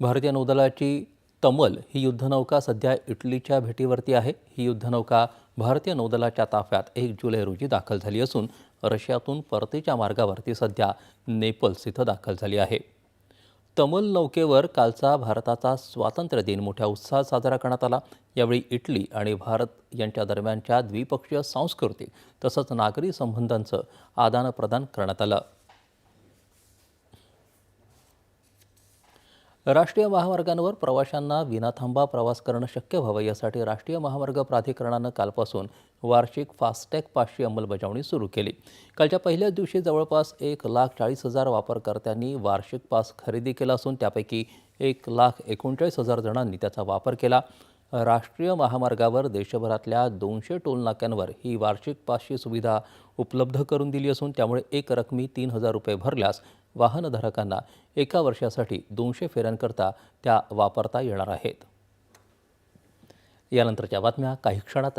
भारतीय नौदलाची तमल ही युद्धनौका सध्या इटलीच्या भेटीवरती आहे. ही युद्धनौका भारतीय नौदलाच्या ताफ्यात एक जुलै रोजी दाखल झाली असून रशियातून परतीच्या मार्गावरती सध्या नेपल्स इथं दाखल झाली आहे. तमल नौकेवर कालचा भारताचा स्वातंत्र्य दिन मोठ्या उत्साहात साजरा करण्यात आला. यावेळी इटली आणि भारत यांच्या दरम्यानच्या द्विपक्षीय सांस्कृतिक तसंच नागरी संबंधांचं आदानप्रदान करण्यात आलं. राष्ट्रीय महामार्गांवर प्रवाशांना विनाथांबा प्रवास करणं शक्य व्हावं यासाठी राष्ट्रीय महामार्ग प्राधिकरणानं कालपासून वार्षिक फास्टॅग पासची अंमलबजावणी सुरू केली. कालच्या पहिल्याच दिवशी जवळपास एक लाख चाळीस हजार वापरकर्त्यांनी वार्षिक पास खरेदी केला असून त्यापैकी एक लाख एकोणचाळीस हजार जणांनी त्याचा वापर केला. राष्ट्रीय महामार्गावर देशभरातल्या दोनशे टोलनाक्यांवर ही वार्षिक पासची सुविधा उपलब्ध करून दिली असून त्यामुळे एक रकमी तीन हजार रुपये भरल्यास वाहनधारकांना एका वर्षासाठी दोनशे फेऱ्यांकरता त्या वापरता येणार आहेत. यानंतरच्या बातम्या काही क्षणातच.